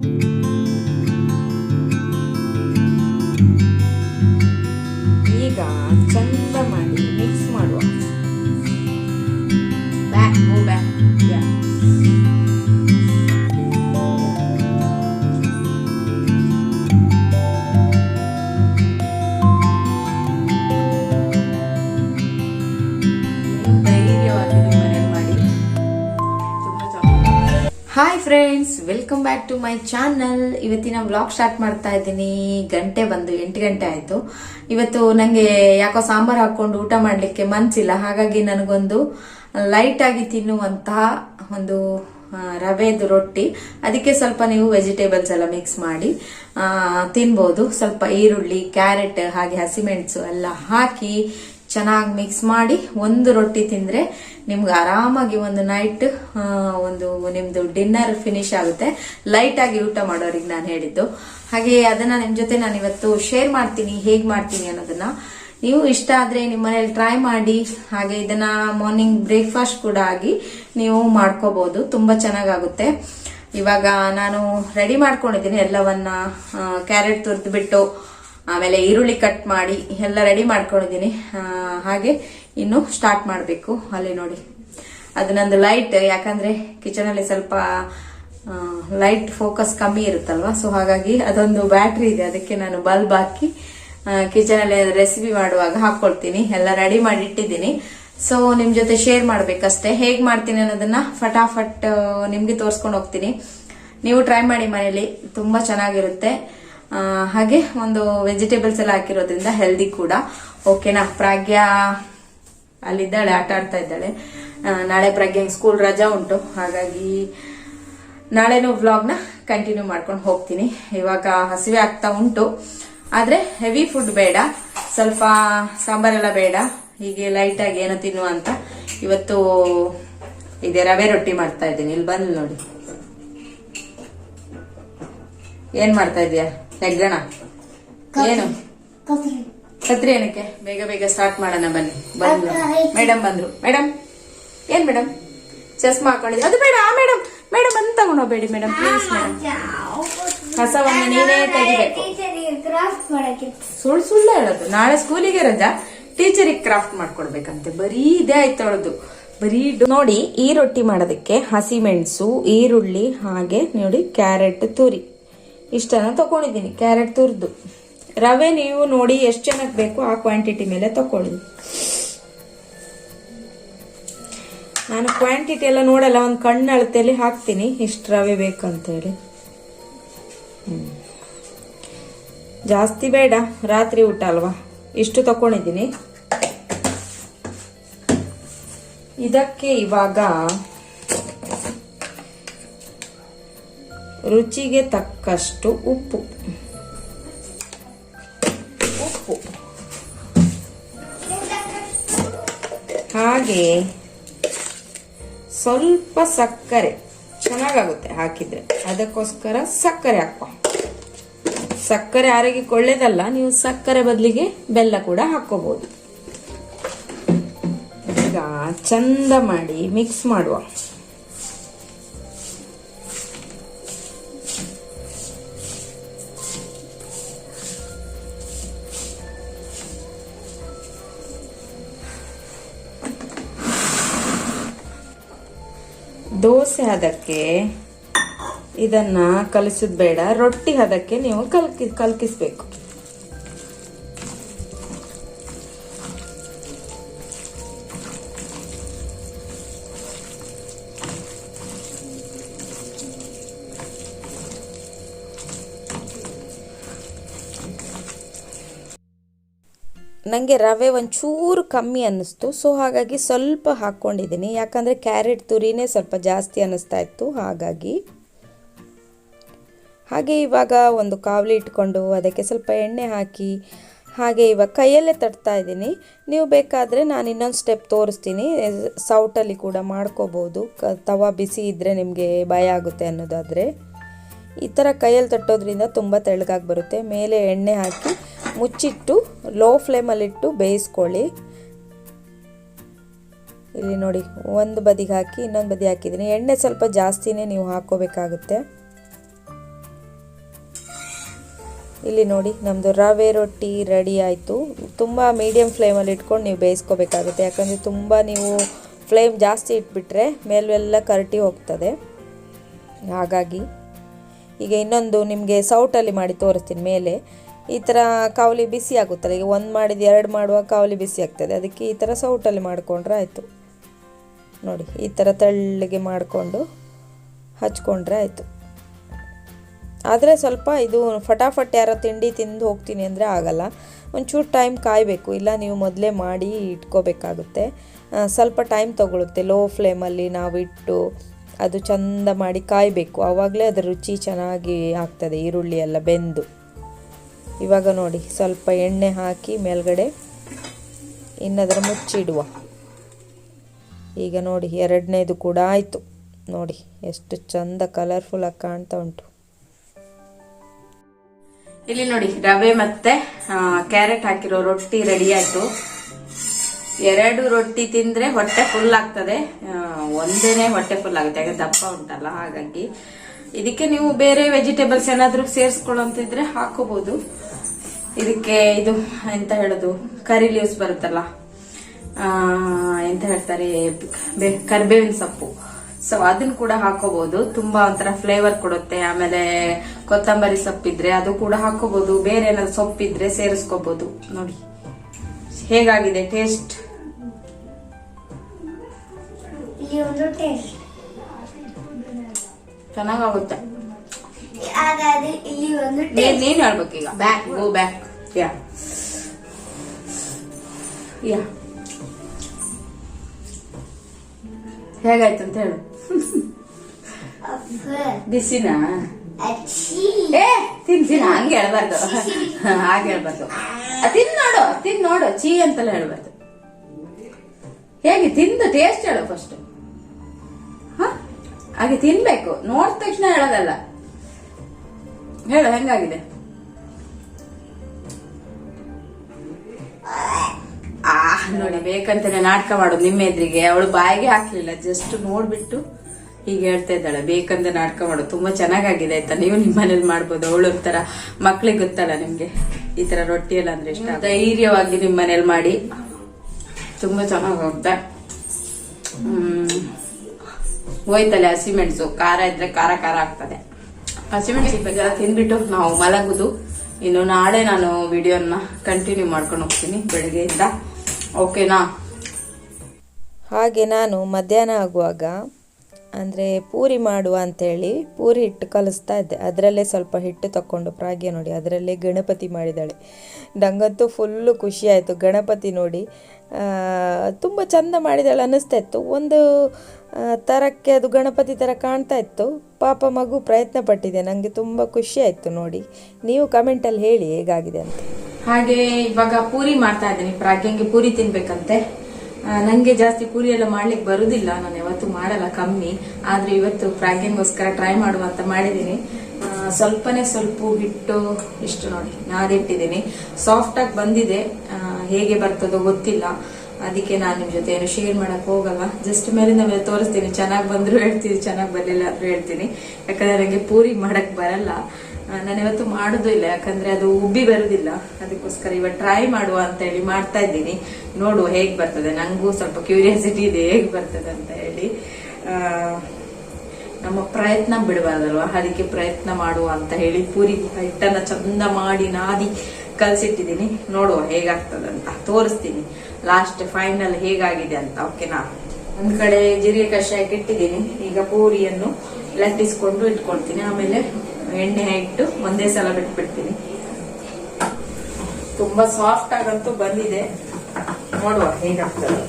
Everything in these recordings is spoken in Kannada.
ಈಗ hi friends welcome back to my channel ಇವತ್ತಿನ ವ್ಲಾಗ್ ಸ್ಟಾರ್ಟ್ ಮಾಡ್ತಾ ಇದ್ದೀನಿ. ಗಂಟೆ ಬಂದು ಎಂಟು ಗಂಟೆ ಆಯಿತು. ಇವತ್ತು ನನಗೆ ಯಾಕೋ ಸಾಂಬಾರು ಹಾಕೊಂಡು ಊಟ ಮಾಡಲಿಕ್ಕೆ ಮನಸ್ಸಿಲ್ಲ ಹಾಗಾಗಿ ನನಗೊಂದು ಲೈಟ್ ಆಗಿ ತಿನ್ನುವಂತಹ ಒಂದು ರವೆದು ರೊಟ್ಟಿ. ಅದಕ್ಕೆ ಸ್ವಲ್ಪ ನೀವು ವೆಜಿಟೇಬಲ್ಸ್ ಎಲ್ಲ ಮಿಕ್ಸ್ ಮಾಡಿ ತಿನ್ಬೋದು. ಸ್ವಲ್ಪ ಈರುಳ್ಳಿ ಕ್ಯಾರೆಟ್ ಹಾಗೆ ಹಸಿಮೆಣಸು ಎಲ್ಲ ಹಾಕಿ ಚೆನ್ನಾಗಿ ಮಿಕ್ಸ್ ಮಾಡಿ ಒಂದು ರೊಟ್ಟಿ ತಿಂದರೆ ನಿಮ್ಗೆ ಆರಾಮಾಗಿ ಒಂದು ನೈಟ್ ಒಂದು ನಿಮ್ಮದು ಡಿನ್ನರ್ ಫಿನಿಶ್ ಆಗುತ್ತೆ. ಲೈಟಾಗಿ ಊಟ ಮಾಡೋರಿಗೆ ನಾನು ಹೇಳಿದ್ದು. ಹಾಗೆ ಅದನ್ನು ನಿಮ್ಮ ಜೊತೆ ನಾನು ಇವತ್ತು ಶೇರ್ ಮಾಡ್ತೀನಿ, ಹೇಗೆ ಮಾಡ್ತೀನಿ ಅನ್ನೋದನ್ನು. ನೀವು ಇಷ್ಟ ಆದರೆ ನಿಮ್ಮ ಮನೇಲಿ ಟ್ರೈ ಮಾಡಿ, ಹಾಗೆ ಇದನ್ನು ಮಾರ್ನಿಂಗ್ ಬ್ರೇಕ್ಫಾಸ್ಟ್ ಕೂಡ ಆಗಿ ನೀವು ಮಾಡ್ಕೋಬಹುದು ತುಂಬ ಚೆನ್ನಾಗಾಗುತ್ತೆ. ಇವಾಗ ನಾನು ರೆಡಿ ಮಾಡ್ಕೊಂಡಿದ್ದೀನಿ ಎಲ್ಲವನ್ನ ಕ್ಯಾರೆಟ್ ತುರ್ದು ಬಿಟ್ಟು ಆಮೇಲೆ ಈರುಳ್ಳಿ ಕಟ್ ಮಾಡಿ ಎಲ್ಲ ರೆಡಿ ಮಾಡ್ಕೊಂಡಿದ್ದೀನಿ. ಹಾಗೆ ಇನ್ನು ಸ್ಟಾರ್ಟ್ ಮಾಡಬೇಕು. ಅಲ್ಲಿ ನೋಡಿ. ಅದು ನಂದು ಲೈಟ್ ಯಾಕಂದ್ರೆ ಕಿಚನ್ ಅಲ್ಲಿ ಸ್ವಲ್ಪ ಲೈಟ್ ಫೋಕಸ್ ಕಮ್ಮಿ ಇರುತ್ತಲ್ವಾ? ಸೊ ಹಾಗಾಗಿ ಅದೊಂದು ಬ್ಯಾಟ್ರಿ ಇದೆ. ಅದಕ್ಕೆ ನಾನು ಬಲ್ಬ್ ಹಾಕಿ ಕಿಚನ್ ಅಲ್ಲಿ ರೆಸಿಪಿ ಮಾಡುವಾಗ ಹಾಕೊಳ್ತೀನಿ. ಎಲ್ಲ ರೆಡಿ ಮಾಡಿ ಇಟ್ಟಿದ್ದೀನಿ. ಸೊ ನಿಮ್ ಜೊತೆ ಶೇರ್ ಮಾಡ್ಬೇಕಷ್ಟೇ. ಹೇಗ್ ಮಾಡ್ತೀನಿ ಅನ್ನೋದನ್ನ ಫಟಾಫಟ್ ನಿಮಗೆ ತೋರ್ಸ್ಕೊಂಡು ಹೋಗ್ತೀನಿ. ನೀವು ಟ್ರೈ ಮಾಡಿ ಮನೇಲಿ. ತುಂಬಾ ಚೆನ್ನಾಗಿರುತ್ತೆ. ಹಾಗೆ ಒಂದು ವೆಜಿಟೇಬಲ್ಸ್ ಎಲ್ಲ ಹಾಕಿರೋದ್ರಿಂದ ಹೆಲ್ದಿ ಕೂಡ. ಓಕೆನಾ ಪ್ರಾಗ್ಯ ಅಲ್ಲಿದ್ದಾಳೆ, ಆಟ ಆಡ್ತಾ ಇದ್ದಾಳೆ. ನಾಳೆ ಪ್ರಾಗ್ಯ ಸ್ಕೂಲ್ ರಜಾ ಉಂಟು. ಹಾಗಾಗಿ ನಾಳೆನೂ ವ್ಲಾಗ್ನ ಕಂಟಿನ್ಯೂ ಮಾಡ್ಕೊಂಡು ಹೋಗ್ತೀನಿ. ಇವಾಗ ಹಸಿವೆ ಆಗ್ತಾ ಉಂಟು. ಆದ್ರೆ ಹೆವಿ ಫುಡ್ ಬೇಡ. ಸ್ವಲ್ಪ ಸಾಂಬಾರೆಲ್ಲ ಬೇಡ. ಹೀಗೆ ಲೈಟ್ ಆಗಿ ಏನೋ ತಿನ್ನುವ ಅಂತ. ಇವತ್ತು ಇದೆ ರವೆ ರೊಟ್ಟಿ ಮಾಡ್ತಾ ಇದ್ದೀನಿ. ಇಲ್ಲಿ ಬಂದು ನೋಡಿ. ಏನ್ ಮಾಡ್ತಾ ಇದೀಯ? ಹೆಗ್ಗಣ ಏನು? ಕತ್ರಿ ಏನಕ್ಕೆ? ಬೇಗ ಬೇಗ ಸ್ಟಾರ್ಟ್ ಮಾಡೋಣ ಬನ್ನಿ. ಬಂದ್ರು. ಮೇಡಮ್ ಬಂದ್ರು. ಮೇಡಮ್ ಏನ್ ಮೇಡಮ್ ಚಸ್ಮಾ ಹಾಕೊಂಡಿದ್ರು ಅದು ಬೇಡ ಆ ಮೇಡಮ್ ಮೇಡಮ್ ಅಂತ ತಗೊಂಡೋಗ್ಬೇಡಿ ಮೇಡಮ್ ಪ್ಲೀಸ್ ಮೇಡಮ್ ಕಸವನ್ನು ನೀನೇ ತೆಗಿಬೇಕು. ಸುಳ್ಳು ಸುಳ್ಳು ಹೇಳೋದು. ನಾಳೆ ಸ್ಕೂಲಿಗೆ ರಜಾ ಟೀಚರಿಗೆ ಕ್ರಾಫ್ಟ್ ಮಾಡ್ಕೊಡ್ಬೇಕಂತೆ. ಬರೀ ಇದೇ ಆಯ್ತು ಅವಳದು ಬರೀ ನೋಡಿ ಈ ರೊಟ್ಟಿ ಮಾಡೋದಕ್ಕೆ ಹಸಿಮೆಣಸು ಈರುಳ್ಳಿ ಹಾಗೆ ನೋಡಿ ಕ್ಯಾರೆಟ್ ತುರಿ. ಇಷ್ಟನ್ನ ತಗೊಂಡಿದ್ದೀನಿ ಕ್ಯಾರೆಟ್ ತುರಿದು. ರವೆ ನೀವು ನೋಡಿ ಎಷ್ಟು ಜನಕ್ಕೆ ಬೇಕು ಆ ಕ್ವಾಂಟಿಟಿ ಮೇಲೆ ತಗೊಳ್ಳಿ ನಾನು ಕ್ವಾಂಟಿಟಿ ಎಲ್ಲ ನೋಡಲ್ಲ, ಒಂದು ಕಣ್ಣು ಅಳತೆಯಲ್ಲಿ ಹಾಕ್ತೀನಿ ಇಷ್ಟು ರವೆ ಬೇಕಂತೇಳಿ. ಜಾಸ್ತಿ ಬೇಡ, ರಾತ್ರಿ ಊಟ ಅಲ್ವಾ? ಇಷ್ಟು ತಗೊಂಡಿದ್ದೀನಿ ಇದಕ್ಕೆ ಇವಾಗ ರುಚಿಗೆ ತಕ್ಕಷ್ಟು ಉಪ್ಪು. ಉಪ್ಪು. ಹಾಗೆ ಸ್ವಲ್ಪ ಸಕ್ಕರೆ ಚೆನ್ನಾಗಾಗುತ್ತೆ ಹಾಕಿದ್ರೆ. ಅದಕ್ಕೋಸ್ಕರ ಸಕ್ಕರೆ ಹಾಕುವ. ಸಕ್ಕರೆ ಆರೋಗ್ಯಕ್ಕೆ ಒಳ್ಳೇದಲ್ಲ, ನೀವು ಸಕ್ಕರೆ ಬದಲಿಗೆ ಬೆಲ್ಲ ಕೂಡ ಹಾಕೋಬಹುದು ಈಗ ಚಂದ ಮಾಡಿ ಮಿಕ್ಸ್ ಮಾಡುವ. ಹದಕ್ಕೆ ಇದನ್ನ ಕಲಿಸೋದು ಬೇಡ. ರೊಟ್ಟಿ ಹದಕ್ಕೆ ನೀವು ಕಲ್ಕಿ ಕಲ್ಕಿಸ್ಬೇಕು. ನನಗೆ ರವೆ ಒಂಚೂರು ಕಮ್ಮಿ ಅನ್ನಿಸ್ತು. ಸೊ ಹಾಗಾಗಿ ಸ್ವಲ್ಪ ಹಾಕ್ಕೊಂಡಿದ್ದೀನಿ. ಯಾಕಂದರೆ ಕ್ಯಾರೆಟ್ ತುರಿನೇ ಸ್ವಲ್ಪ ಜಾಸ್ತಿ ಅನ್ನಿಸ್ತಾ ಇತ್ತು. ಹಾಗಾಗಿ ಹಾಗೆ ಇವಾಗ ಒಂದು ಕಾವಲಿ ಇಟ್ಕೊಂಡು ಅದಕ್ಕೆ ಸ್ವಲ್ಪ ಎಣ್ಣೆ ಹಾಕಿ ಹಾಗೆ ಇವಾಗ ಕೈಯಲ್ಲೇ ತಟ್ತಾ ಇದ್ದೀನಿ. ನೀವು ಬೇಕಾದರೆ ನಾನು ಇನ್ನೊಂದು ಸ್ಟೆಪ್ ತೋರಿಸ್ತೀನಿ. ಸೌಟಲ್ಲಿ ಕೂಡ ಮಾಡ್ಕೋಬೋದು. ತವ ಬಿಸಿ ಇದ್ದರೆ ನಿಮಗೆ ಭಯ ಆಗುತ್ತೆ ಅನ್ನೋದಾದರೆ. ಈ ಥರ ಕೈಯಲ್ಲಿ ತಟ್ಟೋದ್ರಿಂದ ತುಂಬ ತೆಳ್ಳಗಾಗಿ ಬರುತ್ತೆ. ಮೇಲೆ ಎಣ್ಣೆ ಹಾಕಿ ಮುಚ್ಚಿಟ್ಟು ಲೋ ಫ್ಲೇಮಲ್ಲಿಟ್ಟು ಬೇಯಿಸ್ಕೊಳ್ಳಿ. ಇಲ್ಲಿ ನೋಡಿ, ಒಂದು ಬದಿಗೆ ಹಾಕಿ ಇನ್ನೊಂದು ಬದಿ ಹಾಕಿದ್ದೀನಿ. ಎಣ್ಣೆ ಸ್ವಲ್ಪ ಜಾಸ್ತಿನೇ ನೀವು ಹಾಕೋಬೇಕಾಗುತ್ತೆ. ಇಲ್ಲಿ ನೋಡಿ ನಮ್ಮದು ರವೆ ರೊಟ್ಟಿ ರೆಡಿ ಆಯಿತು. ತುಂಬ ಮೀಡಿಯಮ್ ಫ್ಲೇಮಲ್ಲಿ ಇಟ್ಕೊಂಡು ನೀವು ಬೇಯಿಸ್ಕೋಬೇಕಾಗುತ್ತೆ. ಯಾಕಂದರೆ ತುಂಬ ನೀವು ಫ್ಲೇಮ್ ಜಾಸ್ತಿ ಇಟ್ಬಿಟ್ರೆ ಮೇಲೆಲ್ಲ ಕರಟಿ ಹೋಗ್ತದೆ. ಹಾಗಾಗಿ ಈಗ ಇನ್ನೊಂದು ನಿಮಗೆ ಸೌಟಲ್ಲಿ ಮಾಡಿ ತೋರಿಸ್ತೀನಿ ಮೇಲೆ. ಈ ಥರ ಕಾವಲಿ ಬಿಸಿ ಆಗುತ್ತಲ್ಲ, ಈಗ ಒಂದು ಮಾಡಿದ ಎರಡು ಮಾಡುವ ಕಾವಲಿ ಬಿಸಿ ಆಗ್ತದೆ. ಅದಕ್ಕೆ ಈ ಥರ ಸೌಟಲ್ಲಿ ಮಾಡಿಕೊಂಡ್ರೆ ಆಯಿತು. ನೋಡಿ, ಈ ಥರ ತೆಳ್ಳಗೆ ಮಾಡಿಕೊಂಡು ಹಚ್ಕೊಂಡ್ರೆ ಆಯಿತು. ಆದರೆ ಸ್ವಲ್ಪ ಇದು ಫಟಾಫಟ್ ಯಾರೋ ತಿಂಡಿ ತಿಂದು ಹೋಗ್ತೀನಿ ಅಂದರೆ ಆಗಲ್ಲ. ಒಂಚೂರು ಟೈಮ್ ಕಾಯಬೇಕು. ಇಲ್ಲ, ನೀವು ಮೊದಲೇ ಮಾಡಿ ಇಟ್ಕೋಬೇಕಾಗುತ್ತೆ. ಸ್ವಲ್ಪ ಟೈಮ್ ತೊಗೊಳುತ್ತೆ. ಲೋ ಫ್ಲೇಮಲ್ಲಿ ನಾವು ಇಟ್ಟು ಅದು ಚಂದ ಮಾಡಿ ಕಾಯಬೇಕು. ಆವಾಗಲೇ ಅದರ ರುಚಿ ಚೆನ್ನಾಗಿ ಆಗ್ತದೆ, ಈರುಳ್ಳಿ ಎಲ್ಲ ಬೆಂದು. ಇವಾಗ ನೋಡಿ, ಸ್ವಲ್ಪ ಎಣ್ಣೆ ಹಾಕಿ ಮೇಲ್ಗಡೆ ಇನ್ನದರ ಮುಚ್ಚಿಡುವ. ಈಗ ನೋಡಿ, ಎರಡನೇದು ಕೂಡ ಆಯಿತು. ನೋಡಿ, ಎಷ್ಟು ಚಂದ ಕಲರ್ಫುಲ್ಲಾಗಿ ಕಾಣ್ತಾ ಉಂಟು. ಇಲ್ಲಿ ನೋಡಿ, ರವೆ ಮತ್ತೆ ಕ್ಯಾರೆಟ್ ಹಾಕಿರೋ ರೊಟ್ಟಿ ರೆಡಿ ಆಯ್ತು. ಎರಡು ರೊಟ್ಟಿ ತಿಂದ್ರೆ ಹೊಟ್ಟೆ ಫುಲ್ ಆಗ್ತದೆ. ಒಂದೇನೆ ಹೊಟ್ಟೆ ಫುಲ್ ಆಗುತ್ತೆ. ಯಾಕಂದ್ರೆ ದಪ್ಪ ಉಂಟಲ್ಲ, ಹಾಗಾಗಿ ಇದಕ್ಕೆ ನೀವು ಬೇರೆ ವೆಜಿಟೇಬಲ್ಸ್ ಏನಾದ್ರೂ ಸೇರಿಸ್ಕೊಳ್ಳೋಂತಿದ್ರೆ ಹಾಕೋಬಹುದು ಇದಕ್ಕೆ ಇದು, ಎಂತ ಹೇಳೋದು ಕರಿ ಲೀವ್ಸ್ ಬರುತ್ತಲ್ಲ ಎಂತ ಹೇಳ್ತಾರೆ ಕರಿಬೇವಿನ ಸೊಪ್ಪು. ಸೊ ಅದನ್ನ ಕೂಡ ಹಾಕೋಬಹುದು ತುಂಬಾ ಒಂಥರ ಫ್ಲೇವರ್ ಕೊಡುತ್ತೆ. ಆಮೇಲೆ ಕೊತ್ತಂಬರಿ ಸೊಪ್ಪಿದ್ರೆ ಅದು ಕೂಡ ಹಾಕೋಬಹುದು ಬೇರೆ ಏನಾದ್ರು ಸೊಪ್ಪಿದ್ರೆ ಸೇರಿಸ್ಕೋಬಹುದು ನೋಡಿ, ಹೇಗಾಗಿದೆ ಟೇಸ್ಟ್ ಒಂದು ಟೇಸ್ಟ್ ಚೆನ್ನಾಗಾಗುತ್ತೆ. ಹಾಗಾದ್ರೆ ಇಲ್ಲಿ ಒಂದು ನೀನ್ ನೀನ್ ಹೇಳ್ಬೇಕೀಗ ಬ್ಯಾಕ್ ಗೋ ಬ್ಯಾಕ್ ಯಾ ಯಾ ಹೇಗಾಯ್ತು ಅಂತ ಹೇಳು. ಬಿಸಿನಾ? ಏ ತಿನ್ಸಿನ ಹಂಗೆ ಹೇಳ್ಬಾರ್ದು. ಹಾಗೆ ಹೇಳ್ಬಾರ್ದು. ತಿನ್ ನೋಡು ತಿನ್ ನೋಡು. ಚೀ ಅಂತೆಲ್ಲ ಹೇಳ್ಬಾರ್ದು. ಹೇಗೆ ತಿಂದು ಟೇಸ್ಟ್ ಹೇಳು ಫಸ್ಟ್ ಹಾಗೆ ತಿನ್ಬೇಕು. ನೋಡಿದ ತಕ್ಷಣ ಹೇಳೋದಲ್ಲ. ಹೇಳು, ಹೆಂಗಾಗಿದೆ? ಆ, ನೋಡಿ, ಬೇಕಂತಾನೆ ನಾಟಕ ಮಾಡೋದು ನಿಮ್ಮ ಎದ್ರಿಗೆ. ಅವಳು ಬಾಯಿಗೆ ಹಾಕ್ಲಿಲ್ಲ ಜಸ್ಟ್ ನೋಡ್ಬಿಟ್ಟು ಹೀಗೆ ಹೇಳ್ತಾ ಇದ್ದಾಳೆ. ಬೇಕಂತ ನಾಟಕ ಮಾಡು ತುಂಬಾ ಚೆನ್ನಾಗಾಗಿದೆ, ಆಯ್ತಾ? ನೀವು ನಿಮ್ಮ ಮನೇಲಿ ಮಾಡ್ಬೋದು. ಅವಳು ಒಂಥರ ಮಕ್ಳಿಗೆ ಗೊತ್ತಲ್ಲ ನಿಮ್ಗೆ. ಈ ತರ ರೊಟ್ಟಿ ಎಲ್ಲ ಅಂದ್ರೆ ಇಷ್ಟ ಧೈರ್ಯವಾಗಿ ನಿಮ್ಮ ಮನೇಲಿ ಮಾಡಿ. ತುಂಬಾ ಚೆನ್ನಾಗುತ್ತೆ ಹ್ಮ್. ಹೋಯ್ತಲೆ ಹಸಿಮೆಣಸು ಖಾರ ಇದ್ರೆ ಖಾರ ಖಾರ ಆಗ್ತದೆ. ಹಸಿಮೆಣಸು ಬೇಗ ತಿಂದ್ಬಿಟ್ಟು ನಾವು ಮಲಗುದು. ಇನ್ನು ನಾಳೆ ನಾನು ವಿಡಿಯೋನ ಕಂಟಿನ್ಯೂ ಮಾಡ್ಕೊಂಡು ಹೋಗ್ತೀನಿ ಬೆಳಗ್ಗೆಯಿಂದ. ಓಕೆನಾ ಹಾಗೆ ನಾನು ಮಧ್ಯಾಹ್ನ ಆಗುವಾಗ ಅಂದರೆ ಪೂರಿ ಮಾಡುವ ಅಂಥೇಳಿ ಪೂರಿ ಹಿಟ್ಟು ಕಲಿಸ್ತಾ ಇದ್ದೆ. ಅದರಲ್ಲೇ ಸ್ವಲ್ಪ ಹಿಟ್ಟು ತಗೊಂಡು ಪ್ರಾಗ್ಯ ನೋಡಿ, ಅದರಲ್ಲೇ ಗಣಪತಿ ಮಾಡಿದ್ದಾಳೆ. ನಂಗಂತೂ ಫುಲ್ಲು ಖುಷಿ ಆಯಿತು. ಗಣಪತಿ ನೋಡಿ ತುಂಬ ಚಂದ ಮಾಡಿದಾಳೆ ಅನ್ನಿಸ್ತಾ ಇತ್ತು. ಒಂದು ತರಕ್ಕೆ ಅದು ಗಣಪತಿ ಥರ ಕಾಣ್ತಾ ಇತ್ತು. ಪಾಪ ಮಗು ಪ್ರಯತ್ನ ಪಟ್ಟಿದೆ. ನನಗೆ ತುಂಬ ಖುಷಿ ಆಯಿತು ನೋಡಿ. ನೀವು ಕಮೆಂಟಲ್ಲಿ ಹೇಳಿ ಹೇಗಾಗಿದೆ ಅಂತ. ಹಾಗೆ ಇವಾಗ ಪೂರಿ ಮಾಡ್ತಾ ಇದ್ದೀನಿ. ಪ್ರಾಗ್ಯಂಗೆ ಪೂರಿ ತಿನ್ಬೇಕಂತೆ. ಆ, ನಂಗೆ ಜಾಸ್ತಿ ಪೂರಿ ಎಲ್ಲ ಮಾಡ್ಲಿಕ್ಕೆ ಬರುದಿಲ್ಲ. ನಾನು ಯಾವತ್ತೂ ಮಾಡಲ್ಲ ಕಮ್ಮಿ. ಆದ್ರೆ ಇವತ್ತು ಪ್ರಾಗ್ಯಂಗೋಸ್ಕರ ಟ್ರೈ ಮಾಡುವ ಅಂತ ಮಾಡಿದ್ದೀನಿ. ಸ್ವಲ್ಪನೇ ಸ್ವಲ್ಪ ಹಿಟ್ಟು ಇಷ್ಟು ನೋಡಿ ನಾದಿಟ್ಟಿದ್ದೀನಿ ಸಾಫ್ಟ್ ಆಗಿ ಬಂದಿದೆ. ಹೇಗೆ ಬರ್ತದೋ ಗೊತ್ತಿಲ್ಲ. ಅದಕ್ಕೆ ನಾನು ನಿಮ್ ಜೊತೆ ಏನು ಶೇರ್ ಮಾಡಕ್ ಹೋಗಲ್ಲ. ಜಸ್ಟ್ ಮೇಲೆ ತೋರಿಸ್ತೀನಿ. ಚೆನ್ನಾಗಿ ಬಂದ್ರು ಹೇಳ್ತೀನಿ ಚೆನ್ನಾಗಿ ಬರಲಿಲ್ಲ ಅಂದ್ರೆ ಹೇಳ್ತೀನಿ. ಯಾಕಂದ್ರೆ ನನಗೆ ಪೂರಿ ಮಾಡಕ್ ಬರಲ್ಲ. ನಾನು ಇವತ್ತು ಮಾಡೋದು ಇಲ್ಲ, ಯಾಕಂದ್ರೆ ಅದು ಉಬ್ಬಿ ಬರುದಿಲ್ಲ. ಅದಕ್ಕೋಸ್ಕರ ಇವಾಗ ಟ್ರೈ ಮಾಡುವ ಅಂತ ಹೇಳಿ ಮಾಡ್ತಾ ಇದ್ದೀನಿ. ನೋಡುವ ಹೇಗೆ ಬರ್ತದೆ. ನಂಗೂ ಸ್ವಲ್ಪ ಕ್ಯೂರಿಯಾಸಿಟಿ ಇದೆ, ಹೇಗ್ ಬರ್ತದೆ ಅಂತ ಹೇಳಿ. ನಮ್ಮ ಪ್ರಯತ್ನ ಬಿಡಬಾರ್ದಲ್ವಾ? ಅದಕ್ಕೆ ಪ್ರಯತ್ನ ಮಾಡುವ ಅಂತ ಹೇಳಿ ಪೂರಿ ಹಿಟ್ಟನ್ನ ಚಂದ ಮಾಡಿ ನಾದಿ ಕಲ್ಸಿಟ್ಟಿದ್ದೀನಿ. ನೋಡುವ ಹೇಗಾಗ್ತದಂತ ತೋರಿಸ್ತೀನಿ. ಲಾಸ್ಟ್ ಫೈನಲ್ ಹೇಗಾಗಿದೆ ಅಂತ. ಓಕೆನಾ ಒಂದ್ ಕಡೆ ಜೀರಿಗೆ ಕಷಾಯಕ್ಕೆ ಇಟ್ಟಿದ್ದೀನಿ ಈಗ ಪೂರಿಯನ್ನು ಲಟ್ಟಿಸ್ಕೊಂಡು ಇಟ್ಕೊಳ್ತೀನಿ. ಆಮೇಲೆ ಎಣ್ಣೆ ಇಟ್ಟು ಒಂದೇ ಸಲ ಬಿಟ್ಬಿಡ್ತೀನಿ. ತುಂಬಾ ಸಾಫ್ಟ್ ಆಗಂತೂ ಬಂದಿದೆ. ನೋಡುವ ಹೇಗಾಗ್ತದೆ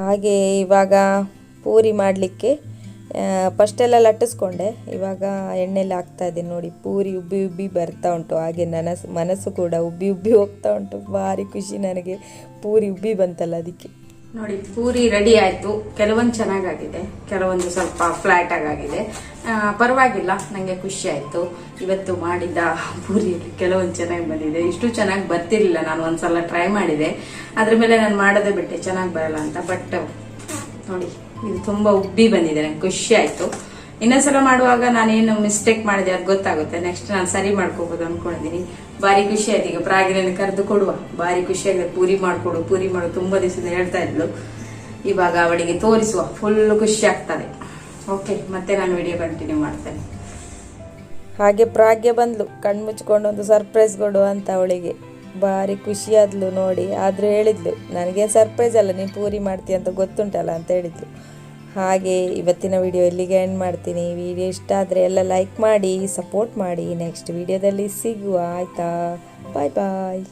ಹಾಗೆ ಇವಾಗ ಪೂರಿ ಮಾಡಲಿಕ್ಕೆ ಫಸ್ಟೆಲ್ಲ ಲಟ್ಟಿಸ್ಕೊಂಡೆ. ಇವಾಗ ಎಣ್ಣೆಲಿ ಹಾಕ್ತಾ ಇದ್ದೀನಿ ನೋಡಿ, ಪೂರಿ ಉಬ್ಬಿ ಉಬ್ಬಿ ಬರ್ತಾ ಉಂಟು. ಹಾಗೆ ನನಸು, ಮನಸ್ಸು ಕೂಡ ಉಬ್ಬಿ ಉಬ್ಬಿ ಹೋಗ್ತಾ ಉಂಟು. ಭಾರಿ ಖುಷಿ ನನಗೆ. ಪೂರಿ ಉಬ್ಬಿ ಬಂತಲ್ಲ ಅದಕ್ಕೆ. ನೋಡಿ, ಪೂರಿ ರೆಡಿ ಆಯ್ತು. ಕೆಲವೊಂದು ಚೆನ್ನಾಗಾಗಿದೆ. ಕೆಲವೊಂದು ಸ್ವಲ್ಪ ಫ್ಲಾಟ್ ಆಗಿದೆ ಪರವಾಗಿಲ್ಲ ನನಗೆ ಖುಷಿ ಆಯ್ತು. ಇವತ್ತು ಮಾಡಿದ ಪೂರಿ ಕೆಲವೊಂದು ಚೆನ್ನಾಗಿ ಬಂದಿದೆ. ಇಷ್ಟು ಚೆನ್ನಾಗಿ ಬರ್ತಿರ್ಲಿಲ್ಲ. ನಾನು ಒಂದ್ಸಲ ಟ್ರೈ ಮಾಡಿದೆ. ಅದ್ರ ಮೇಲೆ ನಾನು ಮಾಡೋದೇ ಬಿಟ್ಟೆ. ಚೆನ್ನಾಗಿ ಬರಲ್ಲ ಅಂತ. ಬಟ್ ನೋಡಿ, ಇದು ತುಂಬಾ ಉಬ್ಬಿ ಬಂದಿದೆ. ನಂಗೆ ಖುಷಿ ಆಯ್ತು. ಇನ್ನೊಂದ್ಸಲ ಮಾಡುವಾಗ ನಾನೇನು ಮಿಸ್ಟೇಕ್ ಮಾಡಿದೆ, ಅದು ಗೊತ್ತಾಗುತ್ತೆ. ನೆಕ್ಸ್ಟ್ ನಾನು ಸರಿ ಮಾಡ್ಕೋಬಹುದು ಅನ್ಕೊಂಡಿದ್ದೀನಿ ಭಾರಿ ಖುಷಿ ಆಯ್ತು. ಈಗ ಪ್ರಾಗಿನ ಕರೆದು ಕೊಡುವ. ಭಾರಿ ಖುಷಿ ಆಗಿದೆ ಪೂರಿ ಮಾಡ್ಕೊಡು, ಪೂರಿ ಮಾಡು. ತುಂಬಾ ದಿವಸದ ಹೇಳ್ತಾ ಇದ್ಲು. ಇವಾಗ ಅವಳಿಗೆ ತೋರಿಸುವ. ಫುಲ್ ಖುಷಿ ಆಗ್ತದೆ. ಓಕೆ ಮತ್ತೆ ನಾನು ವಿಡಿಯೋ ಕಂಟಿನ್ಯೂ ಮಾಡ್ತೇನೆ. ಹಾಗೆ ಪ್ರಾಗ್ಯ ಬಂದ್ಲು. ಕಣ್ಣು ಮುಚ್ಕೊಂಡು ಒಂದು ಸರ್ಪ್ರೈಸ್ ಕೊಡು ಅಂತ ಅವಳಿಗೆ. ಭಾರಿ ಖುಷಿ ಆದ್ಲು ನೋಡಿ. ಆದರೂ ಹೇಳಿದ್ಲು ನನಗೆ ಸರ್ಪ್ರೈಸ್ ಅಲ್ಲ? ನೀನು ಪೂರಿ ಮಾಡ್ತೀಯ ಅಂತ ಗೊತ್ತುಂಟಲ್ಲ? ಅಂತ ಹೇಳಿದ್ಲು. ಹಾಗೆ ಇವತ್ತಿನ ವಿಡಿಯೋ ಇಲ್ಲಿಗೆ ಎಂಡ್ ಮಾಡ್ತೀನಿ. ವಿಡಿಯೋ ಇಷ್ಟ ಆದರೆ ಎಲ್ಲ ಲೈಕ್ ಮಾಡಿ ಸಪೋರ್ಟ್ ಮಾಡಿ. ನೆಕ್ಸ್ಟ್ ವಿಡಿಯೋದಲ್ಲಿ ಸಿಗುವ, ಆಯಿತಾ? ಬಾಯ್ ಬಾಯ್